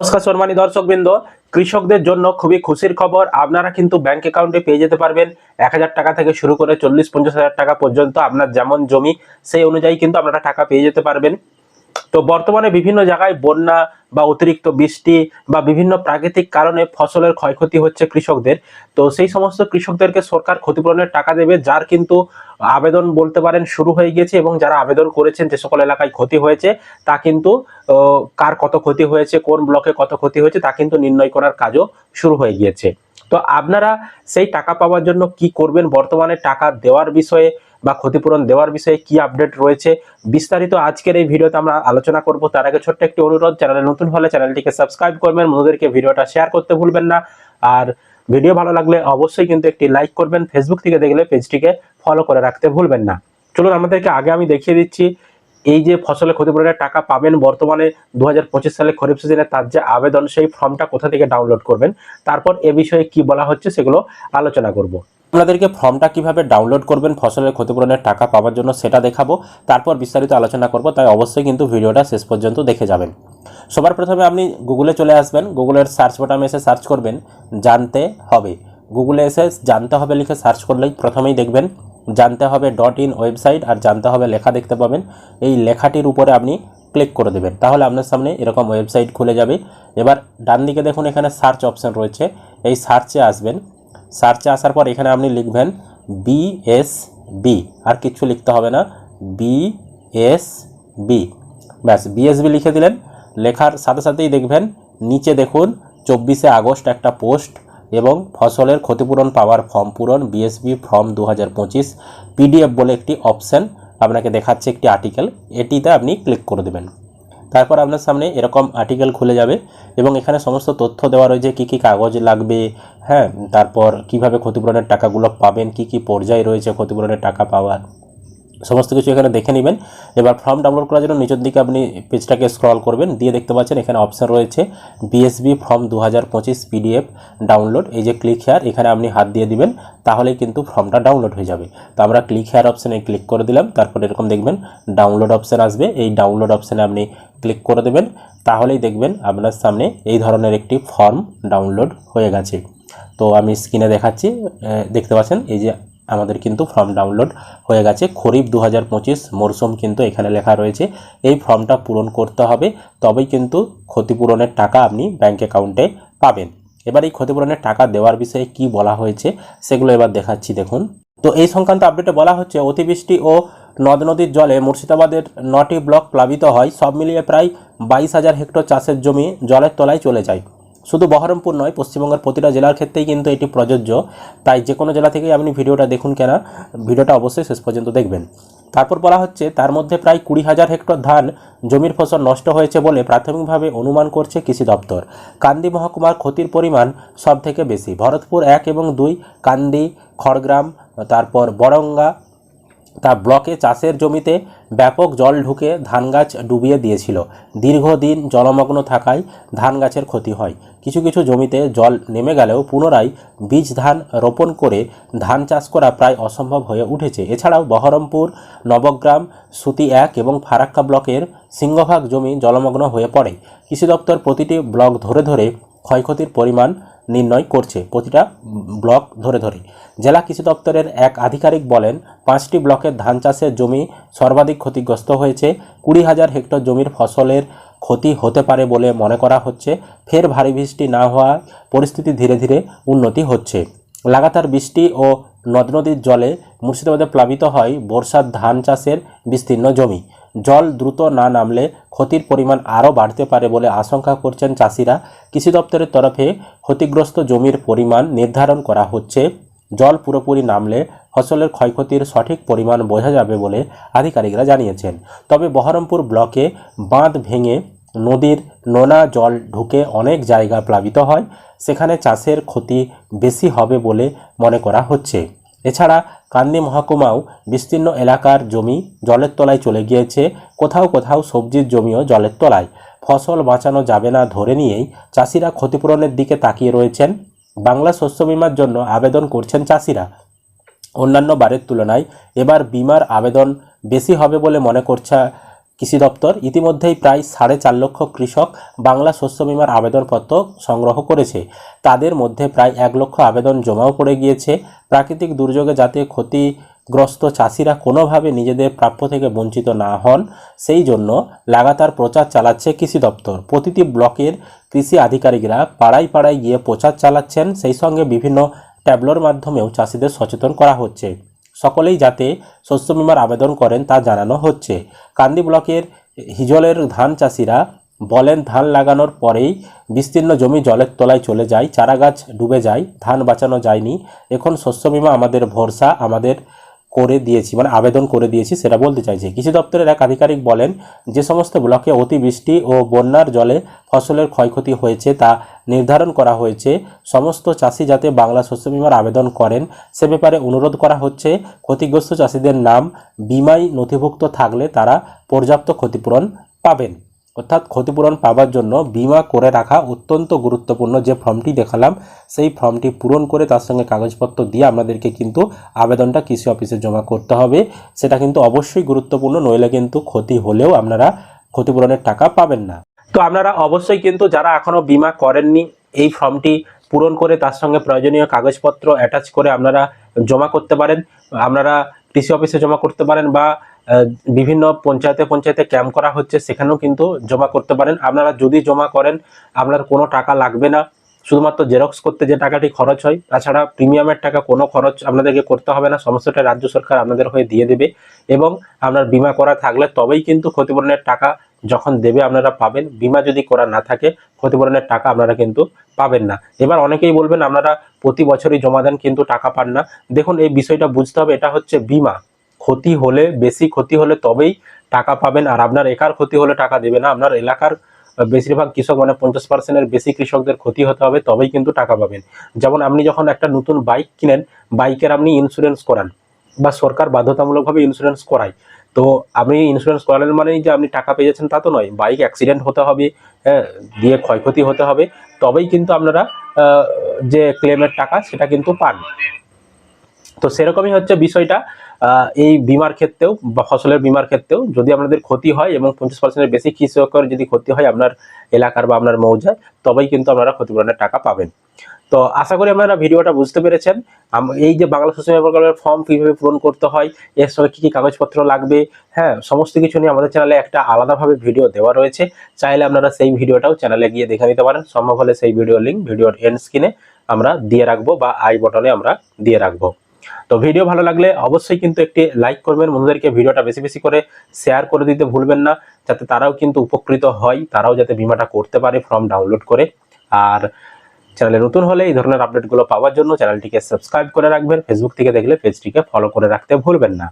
নমস্কার সম্মানী দর্শকবৃন্দ, কৃষকদের জন্য খুবই খুশির খবর। আপনারা কিন্তু ব্যাংক অ্যাকাউন্টে পেয়ে যেতে পারবেন। এক হাজার টাকা থেকে শুরু করে চল্লিশ, পঞ্চাশ হাজার টাকা পর্যন্ত আপনার যেমন জমি, সেই অনুযায়ী কিন্তু আপনারা টাকা পেয়ে যেতে পারবেন। তো বর্তমানে বিভিন্ন জায়গায় বন্যা বা অতিরিক্ত বৃষ্টি বা বিভিন্ন প্রাকৃতিক কারণে ফসলের ক্ষয়ক্ষতি হচ্ছে কৃষকদের। তো সেই সমস্ত কৃষকদেরকে সরকার ক্ষতিপূরণের টাকা দেবে, যার কিন্তু আবেদন বলতে পারেন শুরু হয়ে গিয়েছে এবং যারা আবেদন করেছেন যে সকল এলাকায় ক্ষতি হয়েছে, তা কিন্তু কার কত ক্ষতি হয়েছে, কোন ব্লকে কত ক্ষতি হয়েছে, তা কিন্তু নির্ণয় করার কাজও শুরু হয়ে গিয়েছে। তো আপনারা সেই টাকা পাওয়ার জন্য কি করবেন? বর্তমানে টাকা দেওয়ার বিষয়ে বা ক্ষতিপূরণ দেওয়ার বিষয়ে কি আপডেট রয়েছে, বিস্তারিত আজকের এই ভিডিওতে আমরা আলোচনা করব। তার আগে ছোট্ট একটি অনুরোধ, চ্যানেলে নতুন হলে চ্যানেলটিকে সাবস্ক্রাইব করবেন, বন্ধুদেরকে ভিডিওটা শেয়ার করতে ভুলবেন না। আর ভিডিও ভালো লাগলে অবশ্যই কিন্তু একটি লাইক করবেন ফেসবুক থেকে দেখলে পেজটিকে ফলো করে রাখতে ভুলবেন না। চলুন, আমাদেরকে আগে আমি দেখিয়ে দিচ্ছি, এই যে ফসলের ক্ষতিপূরণের টাকা পাবেন বর্তমানে দু হাজার পঁচিশ সালে খরিফ সিজনে তার যে আবেদন, সেই ফর্মটা কোথা থেকে ডাউনলোড করবেন, তারপর এ বিষয়ে কি বলা হচ্ছে সেগুলো আলোচনা করব। আপনাদেরকে ফর্মটা কীভাবে ডাউনলোড করবেন, ফসলের ক্ষতিপূরণের টাকা পাওয়ার জন্য সেটা দেখাবো, তারপর বিস্তারিত আলোচনা করব, তাই অবশ্যই কিন্তু ভিডিওটা শেষ পর্যন্ত দেখে যাবেন। সবার প্রথমে আপনি গুগলে চলে আসবেন গুগলের সার্চ বাটনে এসে সার্চ করবেন, জানতে হবে। গুগলে এসে জানতে হবে লিখে সার্চ করলেই প্রথমেই দেখবেন, জানতে হবে ডট ইন ওয়েবসাইট আর জানতে হবে লেখা দেখতে পাবেন। এই লেখাটির উপরে আপনি ক্লিক করে দেবেন, তাহলে আপনার সামনে এরকম ওয়েবসাইট খুলে যাবে। এবার ডান দিকে দেখুন এখানে সার্চ অপশন রয়েছে, এই সার্চে আসবেন। সার্চে আসার পর এখানে আপনি লিখবেন বি এস বি আর কিছু লিখতে হবে না। বি এস বি ব্যাস বিএসবি লিখে দিলেন। লেখার সাথে সাথেই দেখবেন, নিচে দেখুন, চব্বিশে আগস্ট একটা পোস্ট এবং ফসলের ক্ষতিপূরণ পাওয়ার ফর্ম পূরণ বিএসবি ফর্ম দু হাজার পঁচিশ পিডিএফ বলে একটি অপশান আপনাকে দেখাচ্ছে একটি আর্টিকেল। এটিতে আপনি ক্লিক করে দেবেন। তারপর আপনার সামনে এরকম আর্টিকেল খুলে যাবে এবং এখানে সমস্ত তথ্য দেওয়া রয়েছে, কী কী কাগজ লাগবে হ্যাঁ তারপর কীভাবে ক্ষতিপূরণের টাকাগুলো পাবেন, কি কি পর্যায়ে রয়েছে ক্ষতিপূরণের টাকা পাওয়ার। সমস্ত কিছু এখানে দেখে নেবেন। এবার ফর্ম ডাউনলোড করার জন্য নিচের দিকে আপনি পেজটাকে স্ক্রল করবেন। দিয়ে দেখতে পাচ্ছেন এখানে অপশান রয়েছে বিএসবি ফর্ম দু হাজার পঁচিশ পিডিএফ ডাউনলোড এই যে ক্লিক হেয়ার এখানে আপনি হাত দিয়ে দিবেন, তাহলেই কিন্তু ফর্মটা ডাউনলোড হয়ে যাবে। তো আমরা ক্লিক হেয়ার অপশানে ক্লিক করে দিলাম, তারপর এরকম দেখবেন ডাউনলোড অপশান আসবে। এই ডাউনলোড অপশানে আপনি ক্লিক করে দেবেন, তাহলেই দেখবেন আপনার সামনে এই ধরনের একটি ফর্ম ডাউনলোড হয়ে গেছে। তো আমি স্ক্রিনে দেখাচ্ছি দেখতে পাচ্ছেন, এই যে আমাদের কিন্তু ফর্ম ডাউনলোড হয়ে গেছে। খরিফ দু হাজার পঁচিশ মরশুম কিন্তু এখানে লেখা রয়েছে। এই ফর্মটা পূরণ করতে হবে, তবেই কিন্তু ক্ষতিপূরণের টাকা আপনি ব্যাঙ্ক অ্যাকাউন্টে পাবেন। এবার এই ক্ষতিপূরণের টাকা দেওয়ার বিষয়ে কি বলা হয়েছে, সেগুলো এবার দেখাচ্ছি, দেখুন। তো এই সংক্রান্ত আপডেটে বলা হচ্ছে, অতিবৃষ্টি ও নদ নদীর জলে মুর্শিদাবাদের নটি ব্লক প্লাবিত হয়। সব মিলিয়ে প্রায় বাইশ হাজার হেক্টর চাষের জমি জলের তলায় চলে যায়। শুধু বহরমপুর নয়, পশ্চিমবঙ্গের প্রতিটা জেলার ক্ষেত্রেই কিন্তু এটি প্রযোজ্য। তাই যে কোনো জেলা থেকেই আপনি ভিডিওটা দেখুন কেন, ভিডিওটা অবশ্যই শেষ পর্যন্ত দেখবেন। তারপর বলা হচ্ছে, তার মধ্যে প্রায় কুড়ি হাজার হেক্টর ধান জমির ফসল নষ্ট হয়েছে বলে প্রাথমিকভাবে অনুমান করছে কৃষি দপ্তর। কান্দি মহকুমার ক্ষতির পরিমাণ সব থেকে বেশি। ভরতপুর এক এবং দুই, কান্দি, খড়গ্রাম, তারপর বরঙ্গা তা ব্লকে চাষের জমিতে ব্যাপক জল ঢুকে ধান গাছ ডুবিয়ে দিয়েছিল। দীর্ঘদিন জলমগ্ন থাকায় ধান গাছের ক্ষতি হয়। কিছু কিছু জমিতে জল নেমে গেলেও পুনরায় বীজ ধান রোপণ করে ধান চাষ করা প্রায় অসম্ভব হয়ে উঠেছে। এছাড়াও বহরমপুর, নবগ্রাম, সুতি এক এবং ফারাক্কা ব্লকের সিংহভাগ জমি জলমগ্ন হয়ে পড়ে। কৃষি দপ্তর প্রতিটি ব্লক ধরে ধরে ক্ষয়ক্ষতির পরিমাণ নির্ণয় করছে প্রতিটা ব্লক ধরে ধরে জেলা কৃষি দপ্তরের এক আধিকারিক বলেন, পাঁচটি ব্লকের ধান চাষের জমি সর্বাধিক ক্ষতিগ্রস্ত হয়েছে। কুড়ি হাজার হেক্টর জমির ফসলের ক্ষতি হতে পারে বলে মনে করা হচ্ছে। ফের ভারী বৃষ্টি না হওয়ায় পরিস্থিতি ধীরে ধীরে উন্নতি হচ্ছে। লাগাতার বৃষ্টি ও নদ নদীর জলে মুর্শিদাবাদে প্লাবিত হয় বর্ষার ধান চাষের বিস্তীর্ণ জমি। জল দ্রুত না নামলে ক্ষতির পরিমাণ আরও বাড়তে পারে বলে আশঙ্কা করছেন চাষিরা। কৃষি দপ্তরের তরফে ক্ষতিগ্রস্ত জমির পরিমাণ নির্ধারণ করা হচ্ছে। জল পুরোপুরি নামলে ফসলের ক্ষয়ক্ষতির সঠিক পরিমাণ বোঝা যাবে বলে আধিকারিকরা জানিয়েছেন। তবে বহরমপুর ব্লকে বাঁধ ভেঙে নদীর নোনা জল ঢুকে অনেক জায়গা প্লাবিত হয়। সেখানে চাষের ক্ষতি বেশি হবে বলে মনে করা হচ্ছে। এছাড়া কান্দি মহকুমাও বিস্তীর্ণ এলাকার জমি জলের তলায় চলে গিয়েছে। কোথাও কোথাও সবজির জমিও জলের তলায়। ফসল বাঁচানো যাবে না ধরে নিয়েই চাষিরা ক্ষতিপূরণের দিকে তাকিয়ে রয়েছেন। বাংলা শস্য বিমার জন্য আবেদন করছেন চাষিরা। অন্যান্য বারের তুলনায় এবার বিমার আবেদন বেশি হবে বলে মনে করছে কৃষি দপ্তর ইতিমধ্যেই প্রায় সাড়ে চার লক্ষ কৃষক বাংলা শস্য বিমার আবেদনপত্র সংগ্রহ করেছে। তাদের মধ্যে প্রায় এক লক্ষ আবেদন জমাও পড়ে গিয়েছে। প্রাকৃতিক দুর্যোগে যাতে ক্ষতিগ্রস্ত চাষিরা কোনোভাবে নিজেদের প্রাপ্য থেকে বঞ্চিত না হন, সেই জন্য লাগাতার প্রচার চালাচ্ছে কৃষি দপ্তর। প্রতিটি ব্লকের কৃষি আধিকারিকরা পাড়ায় পাড়ায় গিয়ে প্রচার চালাচ্ছেন। সেই সঙ্গে বিভিন্ন ট্যাবলোর মাধ্যমেও চাষিদের সচেতন করা হচ্ছে। সকলেই যাতে শস্য বিমার আবেদন করেন তা জানানো হচ্ছে। কান্দি ব্লকের হিজলের ধান চাষিরা বলেন, ধান লাগানোর পরেই বিস্তীর্ণ জমি জলের তলায় চলে যায় চারা গাছ ডুবে যায়, ধান বাঁচানো যায়নি। এখন শস্য বিমা আমাদের ভরসা, আমাদের করে দিয়েছি মানে আবেদন করে দিয়েছি, সেটা বলতে চাইছে। কৃষি দপ্তরের এক আধিকারিক বলেন, যে সমস্ত ব্লকে অতিবৃষ্টি ও বন্যার জলে ফসলের ক্ষয়ক্ষতি হয়েছে তা নির্ধারণ করা হয়েছে, সমস্ত চাষি যাতে বাংলা শস্য বিমার আবেদন করেন, সে ব্যাপারে অনুরোধ করা হচ্ছে, ক্ষতিগ্রস্ত চাষিদের নাম, বিমায় নথিভুক্ত থাকলে তারা পর্যাপ্ত ক্ষতিপূরণ পাবেন। অর্থাৎ ক্ষতিপূরণ পাওয়ার জন্য বিমা করে রাখা অত্যন্ত গুরুত্বপূর্ণ যে ফর্মটি দেখালাম, সেই ফর্মটি পূরণ করে তার সঙ্গে কাগজপত্র দিয়ে আপনাদেরকে কিন্তু আবেদনটা কৃষি অফিসে জমা করতে হবে। সেটা কিন্তু অবশ্যই গুরুত্বপূর্ণ, নইলে কিন্তু ক্ষতি হলেও আপনারা ক্ষতিপূরণের টাকা পাবেন না। তো আপনারা অবশ্যই কিন্তু যারা এখনও বিমা করেননি, এই ফর্মটি পূরণ করে তার সঙ্গে প্রয়োজনীয় কাগজপত্র অ্যাটাচ করে আপনারা জমা করতে পারেন। আপনারা কৃষি অফিসে জমা করতে পারেন বা বিভিন্ন পঞ্চায়েতে পঞ্চায়েতে ক্যাম্প করা হচ্ছে, সেখানেও কিন্তু জমা করতে পারেন। আপনারা যদি জমা করেন, আপনার কোনো টাকা লাগবে না। শুধুমাত্র জেরক্স করতে যে টাকাটি খরচ হয়, তাছাড়া প্রিমিয়ামের টাকা কোনো খরচ আপনাদেরকে করতে হবে না, সমস্তটা রাজ্য সরকার আপনাদের হয়ে দিয়ে দেবে। এবং আপনার বিমা করা থাকলে তবেই কিন্তু ক্ষতিপূরণের টাকা যখন দেবে আপনারা পাবেন। বিমা যদি করা না থাকে, ক্ষতিপূরণের টাকা আপনারা কিন্তু পাবেন না। এবার অনেকেই বলবেন, আপনারা প্রতি বছরই জমা দেন, কিন্তু টাকা পান না। দেখুন, এই বিষয়টা বুঝতে হবে, এটা হচ্ছে বিমা। ক্ষতি হলে, বেশি ক্ষতি হলে তবেই টাকা পাবেন। আর আপনার একার ক্ষতি হলে টাকা দেবে না। আপনার এলাকার বেশিরভাগ কৃষক মানে পঞ্চাশ পার্সেন্টের বেশি কৃষকদের ক্ষতি হতে হবে, তবেই কিন্তু টাকা পাবেন। যেমন আপনি যখন একটা নতুন বাইক কিনেন, বাইকের আপনি ইন্স্যুরেন্স করান বা সরকার বাধ্যতামূলকভাবে ইন্স্যুরেন্স করায়। তো আপনি ইন্স্যুরেন্স করালেন মানেই যে আপনি টাকা পেয়ে যাচ্ছেন তা তো নয়। বাইক অ্যাক্সিডেন্ট হতে হবে হ্যাঁ দিয়ে ক্ষয়ক্ষতি হতে হবে, তবেই কিন্তু আপনারা যে ক্লেমের টাকা সেটা কিন্তু পান। তো সেরকমই হচ্ছে বিষয়টা। এই বিমার ক্ষেত্রেও বা ফসলের বিমার ক্ষেত্রেও যদি আপনাদের ক্ষতি হয় এবং পঞ্চাশ পার্সেন্টের বেশি কৃষকের যদি ক্ষতি হয় আপনার এলাকার বা আপনার মৌজায়, তবেই কিন্তু আপনারা ক্ষতিপূরণের টাকা পাবেন। তো আশা করি আপনারা ভিডিওটা বুঝতে পেরেছেন। এই যে বাংলা বিমা প্রকল্পের ফর্ম কীভাবে পূরণ করতে হয়, এর সঙ্গে কী কী কাগজপত্র লাগবে হ্যাঁ সমস্ত কিছু নিয়ে আমাদের চ্যানেলে একটা আলাদাভাবে ভিডিও দেওয়া রয়েছে। চাইলে আপনারা সেই ভিডিওটাও চ্যানেলে গিয়ে দেখে নিতে পারেন। সম্ভব হলে সেই ভিডিও লিঙ্ক ভিডিওর এন্ড স্ক্রিনে আমরা দিয়ে রাখব বা আই বটনে আমরা দিয়ে রাখব। তো ভিডিও ভালো লাগলে অবশ্যই কিন্তু একটি লাইক করবেন। বন্ধুদেরকে ভিডিওটা বেশি বেশি করে শেয়ার করে দিতে ভুলবেন না, যাতে তারাও কিন্তু উপকৃত হয়, তারাও যাতে বিমাটা করতে পারে ফর্ম ডাউনলোড করে। আর চ্যানেলে নতুন হলে এই ধরনের আপডেটগুলো পাওয়ার জন্য চ্যানেলটিকে সাবস্ক্রাইব করে রাখবেন। ফেসবুক থেকে দেখলে পেজটিকে ফলো করে রাখতে ভুলবেন না।